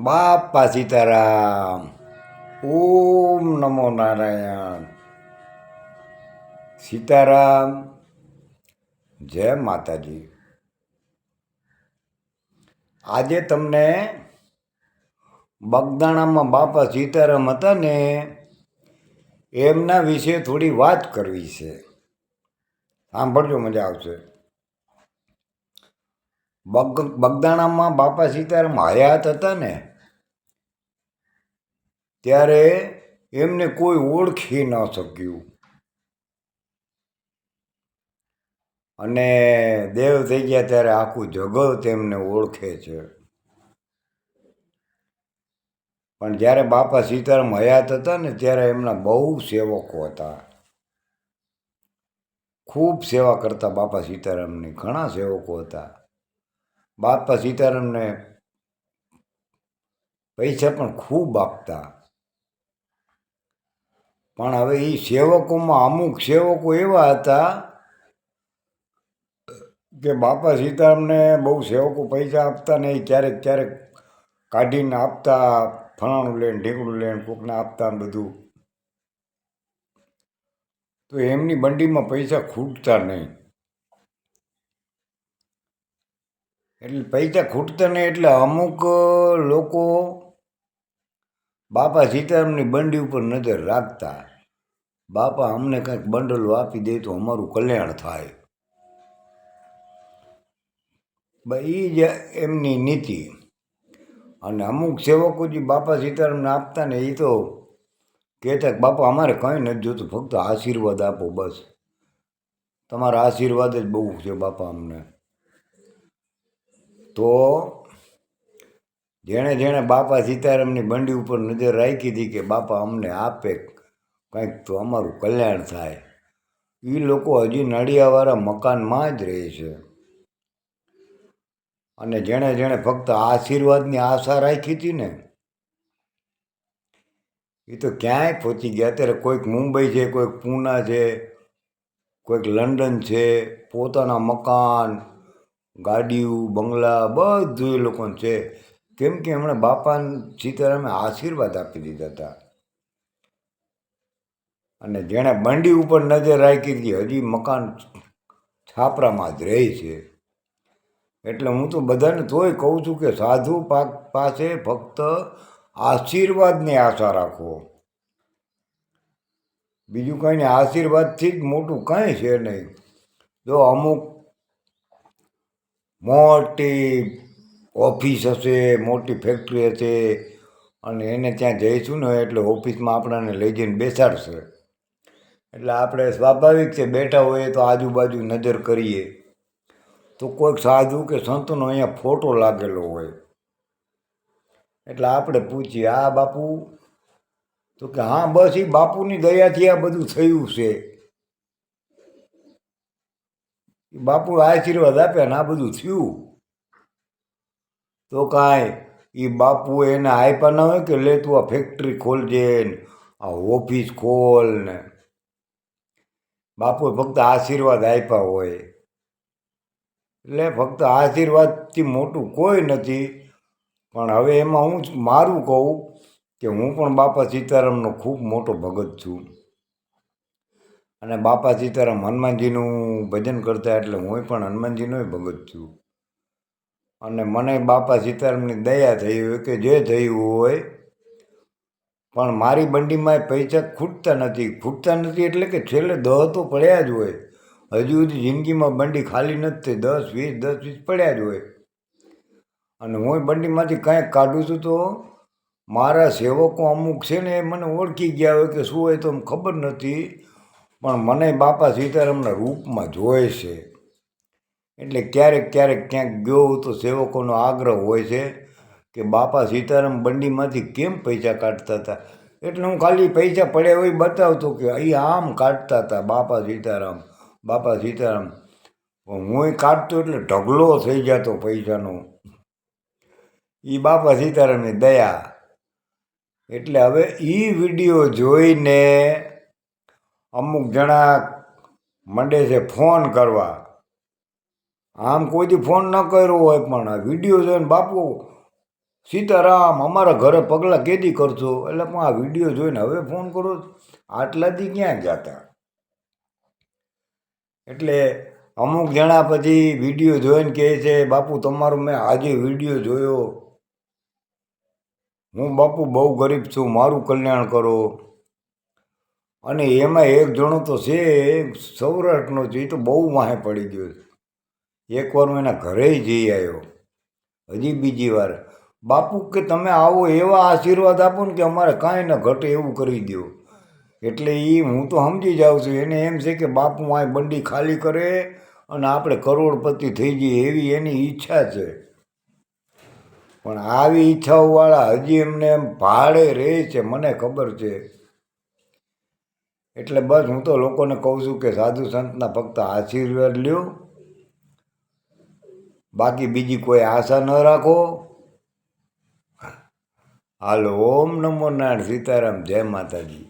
બાપા સીતારામ. ઓમ નમો નારાયણ. સીતારામ. જય માતાજી. આજે તમને બગદાણામાં બાપા સીતારામ હતા ને, એમના વિશે થોડી વાત કરવી છે. સાંભળજો, મજા આવશે. બગ, બગદાણામાં બાપા સીતારામ હયાત હતા ને ત્યારે એમને કોઈ ઓળખી ન શક્યું. અને દેવ થઈ ગયા ત્યારે આખું જગત એમને ઓળખે છે. પણ જ્યારે બાપા સીતારામ હયાત હતા ને ત્યારે એમના બહુ સેવકો હતા. ખૂબ સેવા કરતા બાપા સીતારામની, ઘણા સેવકો હતા. બાપા સીતારામને પૈસા પણ ખૂબ આપતા. પણ હવે એ સેવકોમાં અમુક સેવકો એવા હતા કે બાપા સીતારામને બહુ સેવકો પૈસા આપતા નહીં ક્યારેક ક્યારેક કાઢીને આપતા, ફલાણું લેણ ઢીકણું લેણ કોકને આપતા બધું. તો એમની બંડીમાં પૈસા ખૂટતા નહીં. એટલે પૈસા ખૂટતા નહીં એટલે અમુક લોકો બાપા સીતારામની બંડી ઉપર નજર રાખતા બાપા અમને કંઈક બંડલો આપી દે તો અમારું કલ્યાણ થાય. એ જ એમની નીતિ. અને અમુક સેવકો જે બાપા સીતારામને આપતા ને એ તો કહેતા કે, બાપા, અમારે કંઈ નથી જોતું, ફક્ત આશીર્વાદ આપો બસ. તમારા આશીર્વાદ જ બહુ છે બાપા અમને. તો જેણે જેણે બાપા સીતારામની બંડી ઉપર નજર રાખી હતી કે બાપા અમને આપે, કંઈક તો અમારું કલ્યાણ થાય. એ લોકો હજી નડિયાવાળા મકાનમાં જ રહે છે. અને જેણે જેણે ફક્ત આશીર્વાદની આશા રાખી હતી ને એ તો ક્યાંય પહોંચી ગયા. અત્યારે કોઈક મુંબઈ છે, કોઈક પૂના છે, કોઈક લંડન છે, પોતાના મકાન, ગાડીઓ, બંગલા, બધું એ લોકોને છે. કેમ કે હમણાં બાપા સીતારામે આશીર્વાદ આપી દીધા હતા. અને જેણે બંડી ઉપર નજર રાખી હતી હજી મકાન છાપરામાં જ રહે છે. એટલે હું તો બધાને તોય કહું છું કે સાધુ પાક પાસે ફક્ત આશીર્વાદની આશા રાખો. બીજું કંઈ નહીં, આશીર્વાદથી જ મોટું કંઈ છે નહીં. જો અમુક મોટી ઓફિસ હશે, મોટી ફેક્ટરી હશે અને એને ત્યાં જઈશું ને એટલે ઓફિસમાં આપણાને લઈ જઈને બેસાડશે. એટલે આપણે સ્વાભાવિક છે, બેઠા હોઈએ તો આજુબાજુ નજર કરીએ. તો કોઈક સાધુ કે સંતનો અહીંયા ફોટો લાગેલો હોય. એટલે આપણે પૂછીએ, આ બાપુ? તો કે, હા, બસ એ બાપુની દયાથી આ બધું થયું છે. બાપુ આશીર્વાદ આપ્યા ને આ બધું થયું. તો કાંઈ એ બાપુ એને આપ્યા ના હોય કે લે તું આ ફેક્ટરી ખોલજે ને, આ ઓફિસ ખોલ ને. બાપુએ ફક્ત આશીર્વાદ આપ્યા હોય. એટલે ફક્ત આશીર્વાદથી મોટું કોઈ નથી, પણ હવે એમાં હું મારું કહું કે હું પણ બાપા સીતારામનો ખૂબ મોટો ભગત છું. અને બાપા સીતારામ હનુમાનજીનું ભજન કરતા એટલે હું પણ હનુમાનજીનો ભગત છું. અને મને બાપા સીતારામની દયા થઈ હોય કે જે થયું હોય, પણ મારી બંડીમાં પૈસા ખૂટતા નથી. ખૂટતા નથી એટલે કે છેલ્લે દહ તો પડ્યા જ હોય. હજુ સુધી જિંદગીમાં બંડી ખાલી નથી દસ, વીસ દસ, વીસ પડ્યા જ હોય. અને હું બંડીમાંથી કાંઈક કાઢું છું તો મારા સેવકો અમુક છે ને એ મને ઓળખી ગયા હોય કે શું હોય તો ખબર નથી. પણ મને બાપા સીતારામના રૂપમાં જોવે છે. એટલે ક્યારેક ક્યારેક ક્યાંક ગયો તો સેવકોનો આગ્રહ હોય છે કે બાપા સીતારામ બંડીમાંથી કેમ પૈસા કાઢતા હતા? એટલે હું ખાલી પૈસા પડ્યા હોય બતાવતો કે અહીં આમ કાઢતા હતા બાપા સીતારામ બાપા સીતારામ. હું કાઢતો એટલે ઢગલો થઈ જતો પૈસાનો. એ બાપા સીતારામની દયા. એટલે હવે એ વીડિયો જોઈને અમુક જણા મંડે છે ફોન કરવા. આમ કોઈથી ફોન ન કર્યો હોય પણ આ વીડિયો જોઈને બાપુ સીતારામ અમારા ઘરે પગલાં કેદી કરશો? એટલે પણ આ વીડિયો જોઈને હવે ફોન કરો. આટલાથી ક્યાં જતા? એટલે અમુક જણા પછી વીડિયો જોઈને કહે છે, બાપુ, તમારો મેં આજે વીડિયો જોયો. હું બાપુ બહુ ગરીબ છું, મારું કલ્યાણ કરો. અને એમાં એક જણો તો છે સૌરાષ્ટ્રનો છે, એ તો બહુ વાહે પડી ગયો છે. એકવાર હું એના ઘરે જઈ આવ્યો. હજી બીજી વાર, બાપુ, કે તમે આવો એવા આશીર્વાદ આપો ને કે અમારે કાંઈ ન ઘટે એવું કરી દો એટલે એ હું તો સમજી જાઉં છું, એને એમ છે કે બાપુ આ બંડી ખાલી કરે અને આપણે કરોડપતિ થઈ જઈએ એવી એની ઈચ્છા છે. પણ આવી ઈચ્છાઓવાળા હજી એમને એમ ભાડે રહે છે, મને ખબર છે. એટલે બસ હું તો લોકોને કહું છું કે સાધુ સંતના ફક્ત આશીર્વાદ લ્યો. બાકી બીજી કોઈ આશા ન રાખો. હાલો ઓમ નમો નારાયણ સીતારામ જય માતાજી.